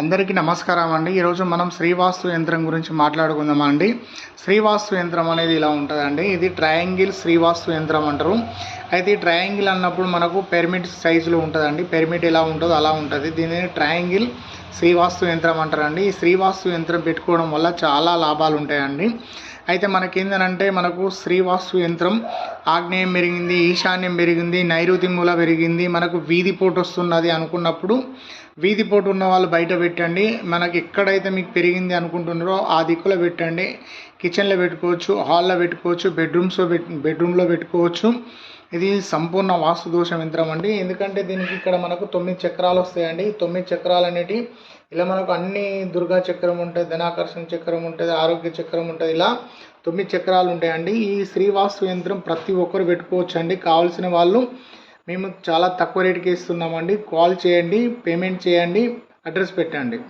అందరికీ నమస్కారం అండి. ఈరోజు మనం శ్రీవాస్తు యంత్రం గురించి మాట్లాడుకుందాం అండి శ్రీవాస్తు యంత్రం అనేది ఇలా ఉంటుందండి. ఇది ట్రయాంగిల్ శ్రీవాస్తు యంత్రం అంటారు. అయితే ఈ ట్రయాంగిల్ అన్నప్పుడు మనకు పెర్మిట్ సైజులో ఉంటుందండి. పెర్మిట్ ఎలా ఉంటుందో అలా ఉంటుంది. దీనిని ట్రయాంగిల్ శ్రీవాస్తు యంత్రం అంటారండి. ఈ శ్రీవాస్తు యంత్రం పెట్టుకోవడం వల్ల చాలా లాభాలు ఉంటాయండి. అయితే మనకేందనంటే మనకు శ్రీవాస్తు యంత్రం ఆగ్నేయం పెరిగింది ఈశాన్యం పెరిగింది నైరుతి మూల పెరిగింది మనకు వీధి పోటు వస్తున్నది అనుకున్నప్పుడు వీధి పోటు ఉన్న వాళ్ళు బయట పెట్టండి. మనకి ఎక్కడైతే మీకు పెరిగింది అనుకుంటున్నారో ఆ దిక్కులో పెట్టండి. కిచెన్లో పెట్టుకోవచ్చు హాల్లో పెట్టుకోవచ్చు బెడ్రూమ్స్లో పెట్ బెడ్రూమ్లో పెట్టుకోవచ్చు. ఇది సంపూర్ణ వాస్తుదోషం యంత్రం అండి. ఎందుకంటే దీనికి ఇక్కడ మనకు తొమ్మిది చక్రాలు వస్తాయండి. తొమ్మిది చక్రాలు అనేటి ఇలా మనకు అన్ని దుర్గా చక్రం ఉంటుంది ధనాకర్షణ చక్రం ఉంటుంది ఆరోగ్య చక్రం ఉంటుంది ఇలా తొమ్మిది చక్రాలు ఉంటాయండి. ఈ శ్రీవాస్తు యంత్రం ప్రతి ఒక్కరు పెట్టుకోవచ్చు అండి కావాల్సిన వాళ్ళు మేము చాలా తక్కువ రేటుకి ఇస్తున్నామండి. కాల్ చేయండి పేమెంట్ చేయండి అడ్రస్ పెట్టండి.